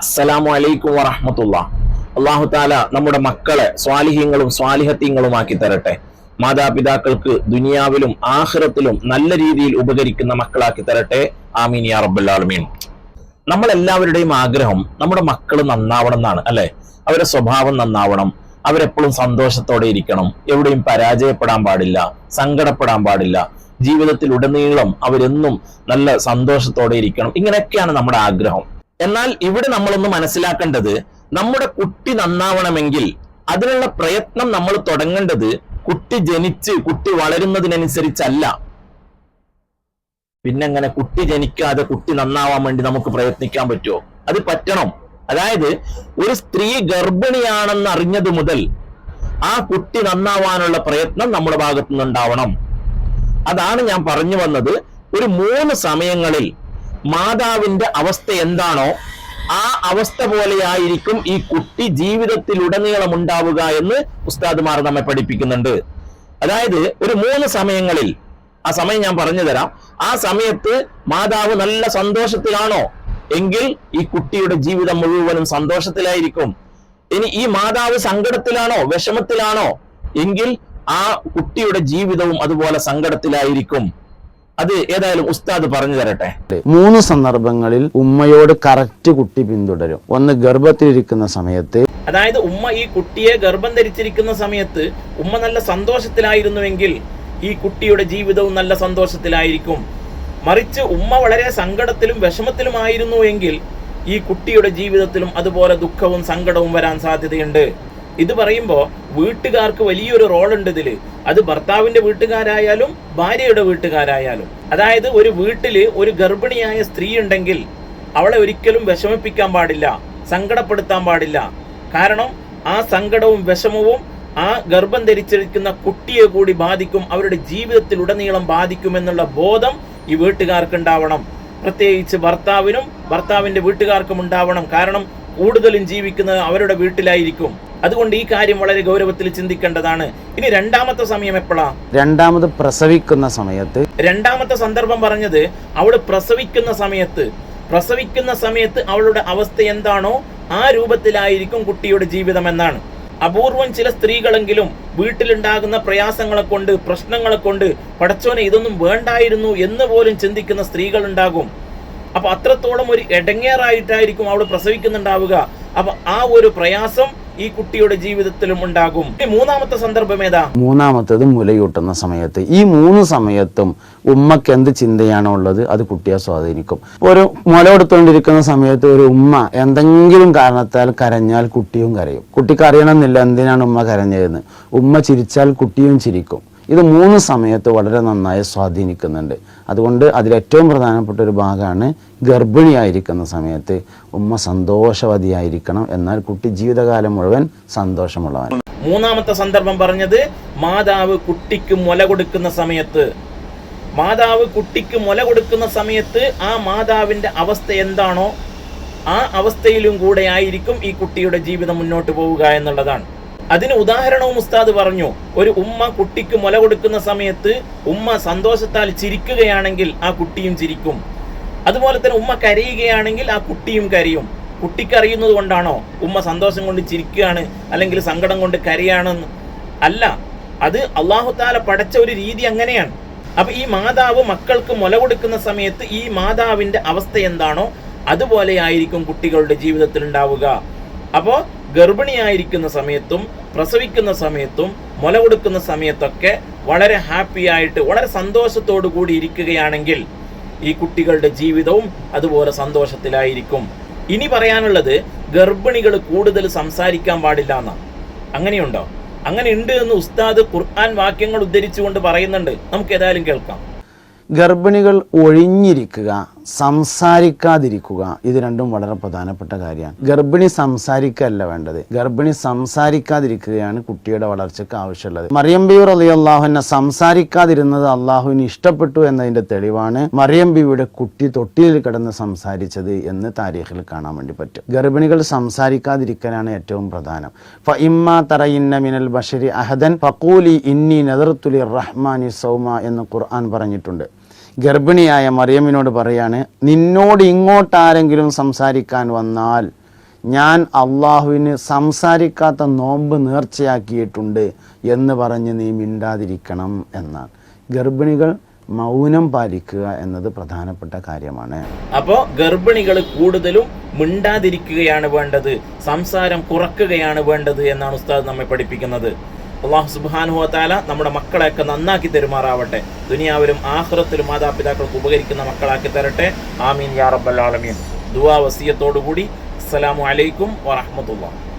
അസ്സലാമു അലൈക്കും വറഹമത്തുള്ള. അള്ളാഹു താല നമ്മുടെ മക്കളെ സ്വാലിഹ്യങ്ങളും സ്വാലിഹത്യങ്ങളുമാക്കി തരട്ടെ. മാതാപിതാക്കൾക്ക് ദുനിയാവിലും ആഹ്റത്തിലും നല്ല രീതിയിൽ ഉപകരിക്കുന്ന മക്കളാക്കി തരട്ടെ. ആമീൻ യാ റബ്ബുല്ലാലമീൻ നമ്മളെല്ലാവരുടെയും ആഗ്രഹം നമ്മുടെ മക്കൾ നന്നാവണം എന്നാണ് അല്ലെ? അവരുടെ സ്വഭാവം നന്നാവണം. അവരെപ്പോഴും സന്തോഷത്തോടെ ഇരിക്കണം. എവിടെയും പരാജയപ്പെടാൻ പാടില്ല സങ്കടപ്പെടാൻ പാടില്ല. ജീവിതത്തിൽ ഉടനീളം അവരെന്നും നല്ല സന്തോഷത്തോടെ ഇരിക്കണം. ഇങ്ങനെയൊക്കെയാണ് നമ്മുടെ ആഗ്രഹം. എന്നാൽ ഇവിടെ നമ്മളൊന്ന് മനസ്സിലാക്കേണ്ടത് നമ്മുടെ കുട്ടി നന്നാവണമെങ്കിൽ അതിനുള്ള പ്രയത്നം നമ്മൾ തുടങ്ങേണ്ടത് കുട്ടി ജനിച്ച് കുട്ടി വളരുന്നതിനനുസരിച്ചല്ല. പിന്നെങ്ങനെ കുട്ടി ജനിക്കാതെ കുട്ടി നന്നാവാൻ വേണ്ടി നമുക്ക് പ്രയത്നിക്കാൻ പറ്റുമോ? അത് പറ്റണം. അതായത് ഒരു സ്ത്രീ ഗർഭിണിയാണെന്ന് അറിഞ്ഞത് മുതൽ ആ കുട്ടി നന്നാവാനുള്ള പ്രയത്നം നമ്മുടെ ഭാഗത്തുനിന്നുണ്ടാവണം. അതാണ് ഞാൻ പറഞ്ഞു വന്നത്. ഒരു മൂന്ന് സമയങ്ങളിൽ മാതാവിന്റെ അവസ്ഥ എന്താണോ ആ അവസ്ഥ പോലെയായിരിക്കും ഈ കുട്ടി ജീവിതത്തിൽ ഉടനീളം ഉണ്ടാവുക എന്ന് ഉസ്താദ്മാർ നമ്മെ പഠിപ്പിക്കുന്നുണ്ട്. അതായത് ഒരു മൂന്ന് സമയങ്ങളിൽ ആ സമയം ഞാൻ പറഞ്ഞു തരാം. ആ സമയത്ത് മാതാവ് നല്ല സന്തോഷത്തിലാണോ? എങ്കിൽ ഈ കുട്ടിയുടെ ജീവിതം മുഴുവനും സന്തോഷത്തിലായിരിക്കും. ഇനി ഈ മാതാവ് സങ്കടത്തിലാണോ? വിഷമത്തിലാണോ? എങ്കിൽ ആ കുട്ടിയുടെ ജീവിതവും അതുപോലെ സങ്കടത്തിലായിരിക്കും. അത് ഏതായാലും ഉസ്താദ് പറഞ്ഞു തരട്ടെ. മൂന്ന് സന്ദർഭങ്ങളിൽ ഉമ്മയോട് കറക്റ്റ് കുട്ടി പിന്തുടരും. ഒന്ന് ഗർഭത്തിലിരിക്കുന്ന സമയത്ത്. അതായത് ഉമ്മ ഈ കുട്ടിയെ ഗർഭം ധരിച്ചിരിക്കുന്ന സമയത്ത് ഉമ്മ നല്ല സന്തോഷത്തിലായിരുന്നുവെങ്കിൽ ഈ കുട്ടിയുടെ ജീവിതവും നല്ല സന്തോഷത്തിലായിരിക്കും. മറിച്ച് ഉമ്മ വളരെ സങ്കടത്തിലും വിഷമത്തിലുമായിരുന്നു എങ്കിൽ ഈ കുട്ടിയുടെ ജീവിതത്തിലും അതുപോലെ ദുഃഖവും സങ്കടവും വരാൻ സാധ്യതയുണ്ട്. ഇത് പറയുമ്പോൾ വീട്ടുകാർക്ക് വലിയൊരു റോൾ ഉണ്ട് ഇതിൽ. അത് ഭർത്താവിന്റെ വീട്ടുകാരായാലും ഭാര്യയുടെ വീട്ടുകാരായാലും. അതായത് ഒരു വീട്ടിൽ ഒരു ഗർഭിണിയായ സ്ത്രീ ഉണ്ടെങ്കിൽ അവളെ ഒരിക്കലും വിഷമിപ്പിക്കാൻ പാടില്ല സങ്കടപ്പെടുത്താൻ പാടില്ല. കാരണം ആ സങ്കടവും വിഷമവും ആ ഗർഭം ധരിച്ചിരിക്കുന്ന കുട്ടിയെ കൂടി ബാധിക്കും അവരുടെ ജീവിതത്തിൽ ഉടനീളം ബാധിക്കുമെന്നുള്ള ബോധം ഈ വീട്ടുകാർക്ക് ഉണ്ടാവണം. പ്രത്യേകിച്ച് ഭർത്താവിനും ഭർത്താവിന്റെ വീട്ടുകാർക്കും ഉണ്ടാവണം. കാരണം കൂടുതലും ജീവിക്കുന്നത് അവരുടെ വീട്ടിലായിരിക്കും. അതുകൊണ്ട് ഈ കാര്യം വളരെ ഗൗരവത്തിൽ ചിന്തിക്കേണ്ടതാണ്. ഇനി രണ്ടാമത്തെ സമയം എപ്പോഴാ? രണ്ടാമത് പ്രസവിക്കുന്ന സമയത്ത്. രണ്ടാമത്തെ സന്ദർഭം പറഞ്ഞത് അവൾ പ്രസവിക്കുന്ന സമയത്ത്. പ്രസവിക്കുന്ന സമയത്ത് അവളുടെ അവസ്ഥ എന്താണോ ആ രൂപത്തിലായിരിക്കും കുട്ടിയുടെ ജീവിതം എന്നാണ്. അപൂർവം ചില സ്ത്രീകളെങ്കിലും വീട്ടിലുണ്ടാകുന്ന പ്രയാസങ്ങളെ കൊണ്ട് പ്രശ്നങ്ങളെ കൊണ്ട് പടച്ചോനെ ഇതൊന്നും വേണ്ടായിരുന്നു എന്ന് പോലും ചിന്തിക്കുന്ന സ്ത്രീകൾ ഉണ്ടാകും അപ്പൊ അത്രത്തോളം ഒരു എടങ്ങേറായിട്ടായിരിക്കും അവൾ പ്രസവിക്കുന്നുണ്ടാവുക. അപ്പൊ ആ ഒരു പ്രയാസം ഈ കുട്ടിയുടെ ജീവിതത്തിലും ഉണ്ടാകും. മൂന്നാമത്തെ സന്ദർഭം ഏതാ? മൂന്നാമത്തേത് മുലയൂട്ടുന്ന സമയത്ത്. ഈ മൂന്ന് സമയത്തും ഉമ്മക്ക് എന്ത് ചിന്തയാണോ ഉള്ളത് അത് കുട്ടിയെ സ്വാധീനിക്കും. ഒരു മുല കൊടുത്തുകൊണ്ടിരിക്കുന്ന സമയത്ത് ഒരു ഉമ്മ എന്തെങ്കിലും കാരണത്താൽ കരഞ്ഞാൽ കുട്ടിയും കരയും. കുട്ടിക്ക് അറിയണമെന്നില്ല എന്തിനാണ് ഉമ്മ കരഞ്ഞതെന്ന്. ഉമ്മ ചിരിച്ചാൽ കുട്ടിയും ചിരിക്കും. ഇത് മൂന്ന് സമയത്ത് വളരെ നന്നായി സ്വാധീനിക്കുന്നുണ്ട്. അതുകൊണ്ട് അതിലേറ്റവും പ്രധാനപ്പെട്ട ഒരു ഭാഗമാണ് ഗർഭിണിയായിരിക്കുന്ന സമയത്ത് ഉമ്മ സന്തോഷവതിയായിരിക്കണം എന്നാൽ കുട്ടി ജീവിതകാലം മുഴുവൻ സന്തോഷമുള്ളവൻ. മൂന്നാമത്തെ സന്ദർഭം പറഞ്ഞത് മാതാവ് കുട്ടിക്ക് മുല കൊടുക്കുന്ന സമയത്ത്. മാതാവ് കുട്ടിക്ക് മുല കൊടുക്കുന്ന സമയത്ത് ആ മാതാവിന്റെ അവസ്ഥ എന്താണോ ആ അവസ്ഥയിലും കൂടെ ആയിരിക്കും ഈ കുട്ടിയുടെ ജീവിതം മുന്നോട്ട് പോവുക എന്നുള്ളതാണ്. അതിന് ഉദാഹരണവും ഉസ്താദ് പറഞ്ഞു ഒരു ഉമ്മ കുട്ടിക്ക് മുല കൊടുക്കുന്ന സമയത്ത് ഉമ്മ സന്തോഷത്താൽ ചിരിക്കുകയാണെങ്കിൽ ആ കുട്ടിയും ചിരിക്കും. അതുപോലെ തന്നെ ഉമ്മ കരയുകയാണെങ്കിൽ ആ കുട്ടിയും കരയും. കുട്ടിക്ക് അറിയുന്നത് കൊണ്ടാണോ? ഉമ്മ സന്തോഷം കൊണ്ട് ചിരിക്കുകയാണ് അല്ലെങ്കിൽ സങ്കടം കൊണ്ട് കരയാണെന്ന് അല്ല അത് അള്ളാഹുത്താല പടച്ച ഒരു രീതി അങ്ങനെയാണ്. അപ്പൊ ഈ മാതാവ് മക്കൾക്ക് മുല കൊടുക്കുന്ന സമയത്ത് ഈ മാതാവിന്റെ അവസ്ഥ എന്താണോ അതുപോലെ ആയിരിക്കും കുട്ടികളുടെ ജീവിതത്തിൽ ഉണ്ടാവുക. അപ്പോ ഗർഭിണിയായിരിക്കുന്ന സമയത്തും പ്രസവിക്കുന്ന സമയത്തും മുല കൊടുക്കുന്ന സമയത്തൊക്കെ വളരെ ഹാപ്പി ആയിട്ട് വളരെ സന്തോഷത്തോടു കൂടി ഇരിക്കുകയാണെങ്കിൽ ഈ കുട്ടികളുടെ ജീവിതവും അതുപോലെ സന്തോഷത്തിലായിരിക്കും. ഇനി പറയാനുള്ളത് ഗർഭിണികൾ കൂടുതൽ സംസാരിക്കാൻ പാടില്ല എന്നാണ് അങ്ങനെയുണ്ടോ? അങ്ങനെ ഉണ്ട് എന്ന് ഉസ്താദ് ഖുർആൻ വാക്യങ്ങൾ ഉദ്ധരിച്ചുകൊണ്ട് പറയുന്നുണ്ട്. നമുക്ക് ഏതായാലും കേൾക്കാം. ഗർഭിണികൾ ഒഴിഞ്ഞിരിക്കുക സംസാരിക്കാതിരിക്കുക ഇത് രണ്ടും വളരെ പ്രധാനപ്പെട്ട കാര്യമാണ്. ഗർഭിണി സംസാരിക്കല്ല വേണ്ടത്. ഗർഭിണി സംസാരിക്കാതിരിക്കുകയാണ് കുട്ടിയുടെ വളർച്ചയ്ക്ക് ആവശ്യമുള്ളത്. മറിയം ബിയൂർ അലി അള്ളാഹുവിനെ സംസാരിക്കാതിരുന്നത് അള്ളാഹുവിന് ഇഷ്ടപ്പെട്ടു എന്നതിന്റെ തെളിവാണ് മറിയം ബിയുടെ കുട്ടി തൊട്ടിയിൽ കിടന്ന് സംസാരിച്ചത് എന്ന് താരീഖിൽ കാണാൻ വേണ്ടി പറ്റും. ഗർഭിണികൾ സംസാരിക്കാതിരിക്കലാണ് ഏറ്റവും പ്രധാനം. ഇമ്മ തറയിന്ന മിനൽ ബഷരി അഹദൻ ഫക്കൂലി ഇന്നി നെതർത്തുലി റഹ്മാനി സൗമ എന്ന് ഖുർആൻ പറഞ്ഞിട്ടുണ്ട്. ഗർഭിണിയായ മറിയമ്മിനോട് പറയാണ് നിന്നോട് ഇങ്ങോട്ടാരെങ്കിലും സംസാരിക്കാൻ വന്നാൽ ഞാൻ അള്ളാഹുവിന് സംസാരിക്കാത്ത നോമ്പ് നേർച്ചയാക്കിയിട്ടുണ്ട് എന്ന് പറഞ്ഞ് നീ മിണ്ടാതിരിക്കണം എന്നാണ്. ഗർഭിണികൾ മൗനം പാലിക്കുക എന്നത് പ്രധാനപ്പെട്ട കാര്യമാണ്. അപ്പോൾ ഗർഭിണികൾ കൂടുതലും മിണ്ടാതിരിക്കുകയാണ് വേണ്ടത് സംസാരം കുറക്കുകയാണ് വേണ്ടത് എന്നാണ് ഉസ്താദ് നമ്മെ പഠിപ്പിക്കുന്നത്. അള്ളാഹു സുബാനുഹോ താല നമ്മുടെ മക്കളെയൊക്കെ നന്നാക്കി തെരുമാറാവട്ടെ. ദുനിയാവിലും ആഹ്റത്തിലും മാതാപിതാക്കൾക്ക് ഉപകരിക്കുന്ന മക്കളാക്കി തരട്ടെ. ആമീൻ യാ റബ്ബൽ ആലമീൻ. ദുവാ വസീയത്തോടുകൂടി. അസ്സലാമു അലൈക്കും വറഹ്മത്തുള്ളാഹി.